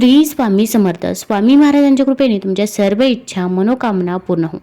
श्री स्वामी समर्थ. स्वामी महाराजांच्या कृपेने तुमच्या सर्व इच्छा मनोकामना पूर्ण हो.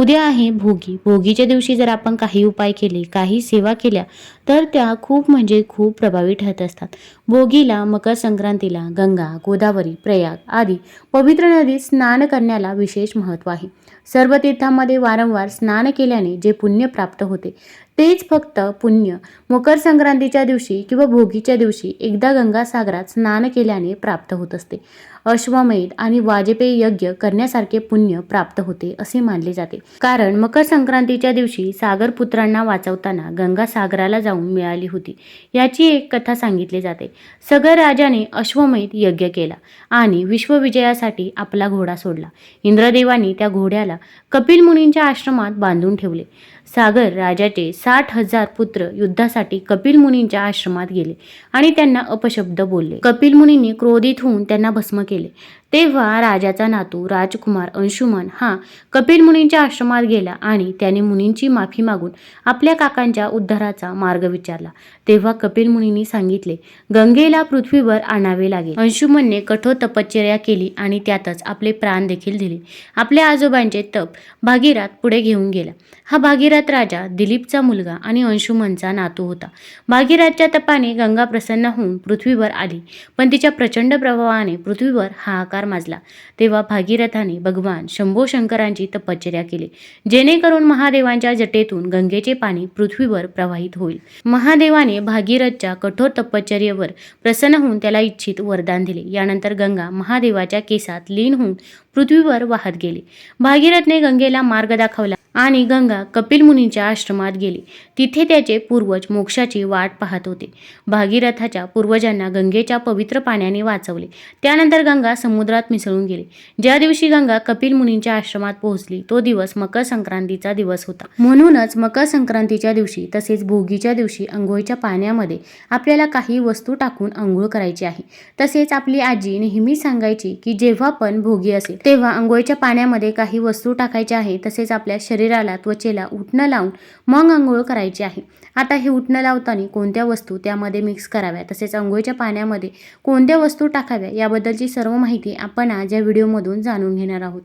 उद्या आहे भोगी. भोगीच्या दिवशी जर आपण काही उपाय केले काही सेवा केल्या तर त्या खूप म्हणजे खूप प्रभावी ठरत असतात. भोगीला मकर संक्रांतीला गंगा गोदावरी प्रयाग आदी पवित्र नदीत स्नान करण्याला विशेष महत्त्व आहे. सर्व तीर्थांमध्ये वारंवार स्नान केल्याने जे पुण्य प्राप्त होते तेच फक्त पुण्य. मकर संक्रांतीच्या दिवशी किंवा भोगीच्या दिवशी एकदा गंगासागरात स्नान केल्याने प्राप्त होत असते. अश्वमेध आणि वाजपेयी यज्ञ करण्यासारखे पुण्य प्राप्त होते असे मानले जाते. कारण मकर संक्रांतीच्या दिवशी सागरपुत्रांना वाचवताना गंगा सागराला जाऊन मिळाली होती. याची एक कथा सांगितली जाते. सगर राजाने अश्वमेध यज्ञ केला आणि विश्वविजयासाठी आपला घोडा सोडला. इंद्रदेवानी त्या घोड्याला कपिल मुनींच्या आश्रमात बांधून ठेवले. सागर राजाचे साठ हजार पुत्र युद्धासाठी कपिल मुनींच्या आश्रमात गेले आणि त्यांना अपशब्द बोलले. कपिल मुनींनी क्रोधित होऊन त्यांना भस्म केले. तेव्हा राजाचा नातू राजकुमार अंशुमन हा कपिल मुनींच्या आश्रमात गेला आणि त्याने मुनींची माफी मागून आपल्या काकांच्या उद्धाराचा मार्ग विचारला. तेव्हा कपिल मुनींनी सांगितले गंगेला पृथ्वीवर आणावे लागेल. अंशुमनने कठोर तपश्चर्या केली आणि त्यातच आपले प्राण देखील दिले. आपल्या आजोबांचे तप भागीराथ पुढे घेऊन गेला. हा भागीराथ राजा दिलीपचा मुलगा आणि अंशुमनचा नातू होता. भागीराथच्या तपाने गंगा प्रसन्न होऊन पृथ्वीवर आली पण तिच्या प्रचंड प्रभावाने पृथ्वीवर हाहाकार माजला. तेव्हा भागीरथाने भगवान शंभो शंकरांची तपश्चर्या केली. जेणेकरून महादेवांच्या जटेतून गंगेचे पाणी पृथ्वीवर प्रवाहित होईल. महादेवाने भागीरथच्या कठोर तपश्चर्येवर प्रसन्न होऊन त्याला इच्छित वरदान दिले. यानंतर गंगा महादेवाच्या केसात लीन होऊन पृथ्वीवर वाहत गेली. भागीरथने गंगेला मार्ग दाखवला. आणि गंगा कपिल मुनींच्या आश्रमात गेली. तिथे त्याचे पूर्वज मोक्षाची वाट पाहत होते. भागीरथाच्या पूर्वजांना गंगेच्या पवित्र पाण्याने वाचवले. त्यानंतर गंगा समुद्रात मिसळून गेली. ज्या दिवशी गंगा कपिल मुनींच्या आश्रमात पोहोचली तो दिवस मकर संक्रांतीचा दिवस होता. म्हणूनच मकर संक्रांतीच्या दिवशी तसेच भोगीच्या दिवशी अंघोळीच्या पाण्यामध्ये आपल्याला काही वस्तू टाकून अंघोळ करायची आहे. तसेच आपली आजी नेहमी सांगायची की जेव्हा पण भोगी असेल तेव्हा अंघोळीच्या पाण्यामध्ये काही वस्तू टाकायच्या आहे तसेच आपल्या शरीर शरीराला त्वचेला उठणं लावून मग आंघोळ करायची आहे. आता हे उठणं लावताना कोणत्या वस्तू त्यामध्ये मिक्स कराव्या? तसेच आंघोळीच्या पाण्यामध्ये कोणत्या वस्तू टाकाव्या? याबद्दलची सर्व माहिती आपण आज या व्हिडिओमधून जाणून घेणार आहोत.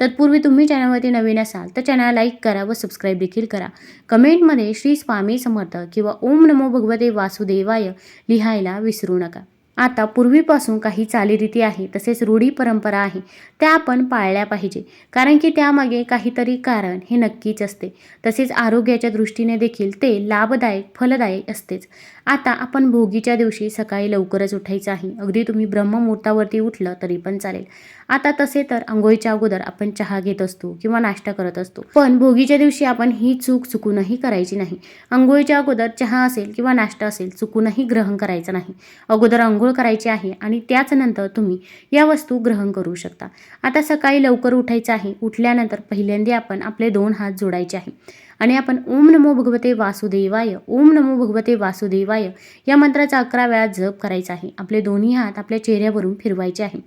तत्पूर्वी तुम्ही चॅनलवरती नवीन असाल तर चॅनलला लाईक करा व सबस्क्राईब देखील करा. कमेंटमध्ये श्री स्वामी समर्थ किंवा ओम नमो भगवते वासुदेवाय लिहायला विसरू नका. आता पूर्वीपासून काही चालीरीती आहे तसेच रूढी परंपरा आहे त्या आपण पाळल्या पाहिजे. कारण की त्यामागे काहीतरी कारण हे नक्कीच असते. तसेच आरोग्याच्या दृष्टीने देखील ते लाभदायक फलदायक असतेच. आता आपण भोगीच्या दिवशी सकाळी लवकरच उठायचं आहे. अगदी तुम्ही ब्रह्ममुहूर्तावरती उठलं तरी पण चालेल. आता तसे तर आंघोळीच्या अगोदर आपण चहा घेत असतो किंवा नाश्ता करत असतो. पण भोगीच्या दिवशी आपण ही चूक चुकूनही करायची नाही. आंघोळीच्या अगोदर चहा असेल किंवा नाश्ता असेल चुकूनही ग्रहण करायचं नाही. अगोदर आंघोळ करायची आहे आणि त्याच नंतर तुम्ही या वस्तू ग्रहण करू शकता. आता सकाळी लवकर उठायचं आहे. उठल्यानंतर पहिल्यांदा आपण आपले दोन हात जोडायचे आहे. आणि आपण ओम नमो भगवते वासुदेवाय ओम नमो भगवते वासुदेवाय या मंत्राचा अकरा वेळा जप करायचा आहे. आपले दोन्ही हात आपल्या चेहऱ्यावरून फिरवायचे आहे.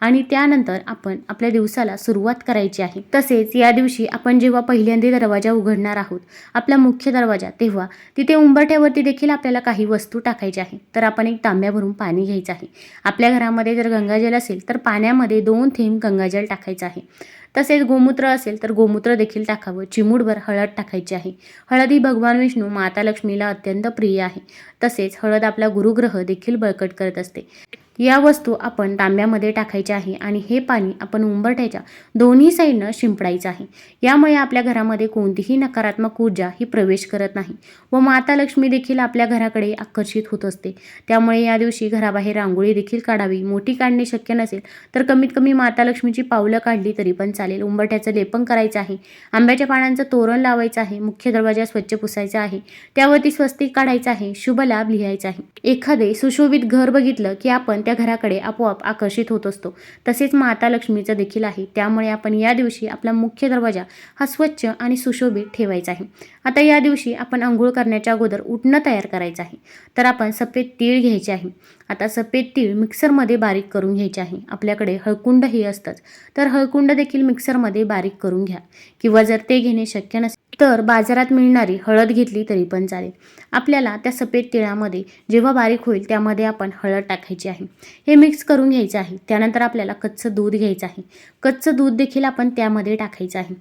आणि त्यानंतर आपण आपल्या दिवसाला सुरुवात करायची आहे. तसेच या दिवशी आपण जेव्हा पहिल्यांदा दरवाजा उघडणार आहोत आपला मुख्य दरवाजा तेव्हा तिथे उंबरठ्यावरती देखील आपल्याला काही वस्तू टाकायच्या आहे तर आपण एक तांब्याभरून पाणी घ्यायचं आहे. आपल्या घरामध्ये जर गंगाजल असेल तर पाण्यामध्ये दोन थेंब गंगाजल टाकायचं आहे. तसेच गोमूत्र असेल तर गोमूत्र देखील टाकावं. चिमूटभर हळद टाकायची आहे. हळद ही भगवान विष्णू माता लक्ष्मीला अत्यंत प्रिय आहे. तसेच हळद आपला गुरुग्रह देखील बळकट करत असते. या वस्तू आपण तांब्यामध्ये टाकायच्या आहे आणि हे पाणी आपण उंबरठ्याच्या दोन्ही साईडनं शिंपडायचं आहे. यामुळे आपल्या घरामध्ये कोणतीही नकारात्मक ऊर्जा ही प्रवेश करत नाही व माता लक्ष्मी देखील आपल्या घराकडे आकर्षित होत असते. त्यामुळे या दिवशी घराबाहेर रांगोळी देखील काढावी. मोठी काढणे शक्य नसेल तर कमीत कमी माता लक्ष्मीची पावलं काढली तरी पण चालेल. उंबरठ्याचं लेपन करायचं आहे. आंब्याच्या पानांचं तोरण लावायचं आहे. मुख्य दरवाजा स्वच्छ पुसायचा आहे. त्यावरती स्वस्तिक काढायचं आहे. शुभ लाभ लिहायचा आहे. एखादे सुशोभित घर बघितलं की आपण त्या घराकडे आपोआप आकर्षित होत असतो. तसेच माता लक्ष्मीचं देखील आहे. त्यामुळे आपण या दिवशी आपला मुख्य दरवाजा हा स्वच्छ आणि सुशोभित ठेवायचा आहे. आता या दिवशी आपण आंघोळ करण्याच्या अगोदर उठणं तयार करायचं आहे. तर आपण सफेद तीळ घ्यायचे आहे. आता सफेद तीळ मिक्सरमध्ये बारीक करून घ्यायचे आहे. आपल्याकडे हळकुंड हे असतंच. तर हळकुंड देखील मिक्सरमध्ये बारीक करून घ्या. किंवा जर ते घेणे शक्य नसेल तर बाजारात मिळणारी हळद घेतली तरी पण चालेल. आपल्याला त्या सफेद तिळामध्ये जेव्हा बारीक होईल त्यामध्ये आपण हळद टाकायची आहे. हे मिक्स करून घ्यायचं आहे. त्यानंतर आपल्याला कच्चं दूध घ्यायचं आहे. कच्चं दूध देखील आपण त्यामध्ये टाकायचं आहे.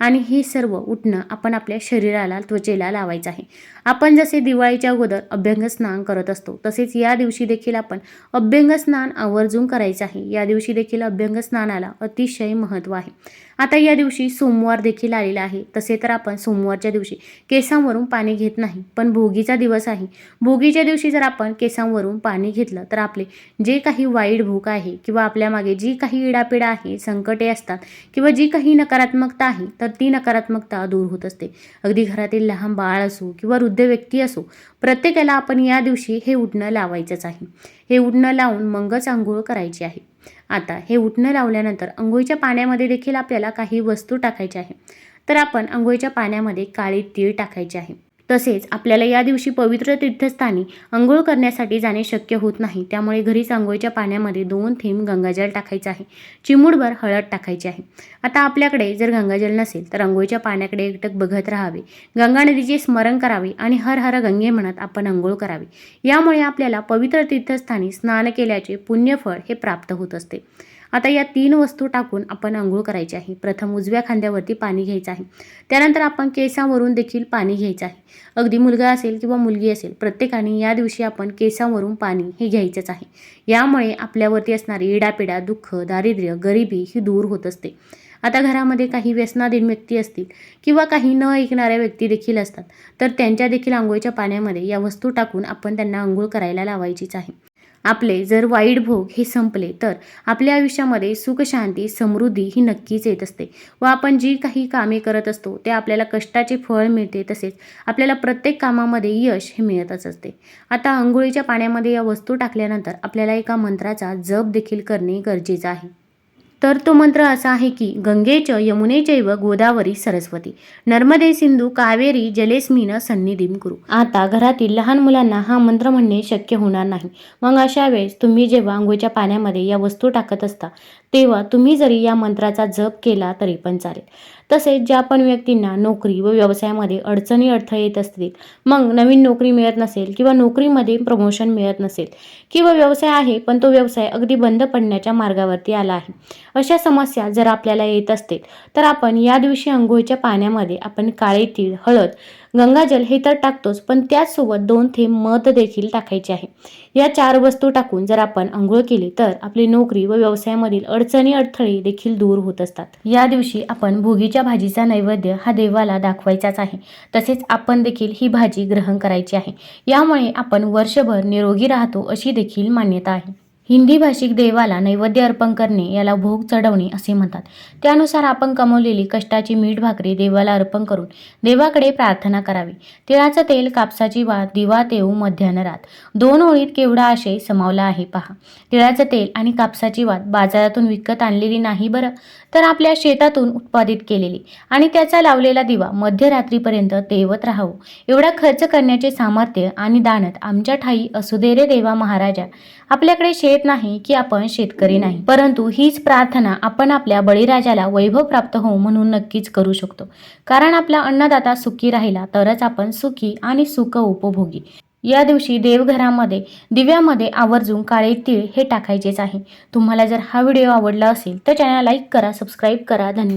आणि हे सर्व उठणं आपण आपल्या शरीराला त्वचेला लावायचं आहे. आपण जसे दिवाळीच्या अगोदर अभ्यंग स्नान करत असतो तसेच या दिवशी देखील आपण अभ्यंग स्नान आवर्जून करायचं आहे. या दिवशी देखील अभ्यंग स्नानाला अतिशय महत्त्व आहे. आता या दिवशी सोमवार देखील आलेला आहे. तसे तर आपण सोमवारच्या दिवशी केसांवरून पाणी घेत नाही पण भोगीचा दिवस आहे. भोगीच्या दिवशी जर आपण केसांवरून पाणी घेतलं तर आपले जे काही वाईट भूक आहे किंवा आपल्या मागे जी काही इडापिडा आहे संकटे असतात किंवा जी काही नकारात्मकता आहे तर ती नकारात्मकता दूर होत असते. अगदी घरातील लहान बाळ असो किंवा वृद्ध व्यक्ती असो प्रत्येकाला आपण या दिवशी हे उठणं लावायचंच आहे. हे उठणं लावून मगच आंघोळ करायची आहे. आता हे उठणं लावल्यानंतर आंघोळीच्या पाण्यामध्ये देखील आपल्याला काही वस्तू टाकायच्या आहे तर आपण आंघोळीच्या पाण्यामध्ये काळी तीळ टाकायचे आहे. तसेच आपल्याला या दिवशी पवित्र तीर्थस्थानी अंघोळ करण्यासाठी जाणे शक्य होत नाही. त्यामुळे घरीच आंघोळीच्या पाण्यामध्ये दोन थेंब गंगाजल टाकायचं आहे. चिमूडभर हळद टाकायची आहे. आता आपल्याकडे जर गंगाजल नसेल तर आंघोळीच्या पाण्याकडे एकटक बघत राहावे. गंगा नदीचे स्मरण करावे आणि हर हर गंगे म्हणत आपण अंघोळ करावे. यामुळे आपल्याला पवित्र तीर्थस्थानी स्नान केल्याचे पुण्यफळ हे प्राप्त होत असते. आता या तीन वस्तू टाकून आपण आंघोळ करायची आहे. प्रथम उजव्या खांद्यावरती पाणी घ्यायचं आहे. त्यानंतर आपण केसावरून देखील पाणी घ्यायचं आहे. अगदी मुलगा असेल किंवा मुलगी असेल प्रत्येकाने या दिवशी आपण केसावरून पाणी हे घ्यायचंच आहे. यामुळे आपल्यावरती असणारी इडापिडा दुःख दारिद्र्य गरिबी ही दूर होत असते. आता घरामध्ये काही व्यसनाधीन व्यक्ती असतील किंवा काही न ऐकणाऱ्या व्यक्ती देखील असतात तर त्यांच्या देखील आंघोळीच्या पाण्यामध्ये या वस्तू टाकून आपण त्यांना आंघोळ करायला लावायचीच आहे. आपले जर वाईट भोग हे संपले तर आपल्या आयुष्यामध्ये सुख शांती समृद्धी ही नक्कीच येत असते व आपण जी काही कामे करत असतो ते आपल्याला कष्टाचे फळ मिळते तसेच आपल्याला प्रत्येक कामामध्ये यश हे मिळतच असते. आता आंघोळीच्या पाण्यामध्ये या वस्तू टाकल्यानंतर आपल्याला एका मंत्राचा जप देखील करणे गरजेचं आहे. तर तो मंत्र असा आहे की गंगेच यमुनेचैव गोदावरी सरस्वती. नर्मदे सिंधू कावेरी जलेस्मिन सन्निधीम कुरु. आता घरातील लहान मुलांना हा मंत्र म्हणणे शक्य होणार नाही. मग अशा वेळेस तुम्ही जेव्हा आंघोळीच्या पाण्यामध्ये या वस्तू टाकत असता तेव्हा तुम्ही जरी या मंत्राचा जप केला तरी पण चालेल. तसेच ज्या पण व्यक्तींना नोकरी व व्यवसायामध्ये अडचणी अडथळे येत असतील मग नवीन नोकरी मिळत नसेल किंवा नोकरीमध्ये प्रमोशन मिळत नसेल किंवा व्यवसाय आहे पण तो व्यवसाय अगदी बंद पडण्याच्या मार्गावरती आला आहे अशा समस्या जर आपल्याला येत असतील तर आपण या दिवशी अंघोळीच्या पाण्यामध्ये आपण काळे तीळ हळद गंगाजल हे तर टाकतोच पण त्याचसोबत दोन थेंब मध देखील टाकायचे आहे. या चार वस्तू टाकून जर आपण आंघोळ केली तर आपली नोकरी व व्यवसायामधील अडचणी अडथळे देखील दूर होत असतात. या दिवशी आपण भोगीच्या भाजीचा नैवेद्य हा देवाला दाखवायचाच आहे. तसेच आपण देखील ही भाजी ग्रहण करायची आहे. यामुळे आपण वर्षभर निरोगी राहतो अशी देखील मान्यता आहे. हिंदी भाषिक देवाला नैवेद्य अर्पण करणे याला भोग चढवणे असे म्हणतात. त्यानुसार आपण कमवलेली कष्टाची मीठ भाकरी देवाला अर्पण करून देवाकडे प्रार्थना करावी. तिळाचं तेल कापसाची वात दिवा तेऊ मध्यानरात दोन ओळीत केवढा आशय समावला आहे पहा. तिळाचं तेल आणि कापसाची वात बाजारातून विकत आणलेली नाही बरं? तर आपल्या शेतातून उत्पादित केलेली आणि त्याचा लावलेला दिवा मध्यरात्रीपर्यंत तेवत राहावं. एवढा खर्च करण्याचे सामर्थ्य आणि दानत आमच्या ठाई असुदेरे देवा महाराजा आपल्याकडे शेत नाही की आपण शेतकरी नाही. परंतु हीच प्रार्थना आपण आपल्या बळीराजाला वैभव प्राप्त होऊ म्हणून नक्कीच करू शकतो. कारण आपला अन्नदाता सुखी राहिला तरच आपण सुखी आणि सुख उपभोगी. या दिवशी देवघरामध्ये दिव्यामध्ये आवर्जून काळे तीळ हे टाकायचेच आहे. तुम्हाला जर हा व्हिडिओ आवडला असेल तर चॅनल लाईक करा सबस्क्राईब करा. धन्यवाद.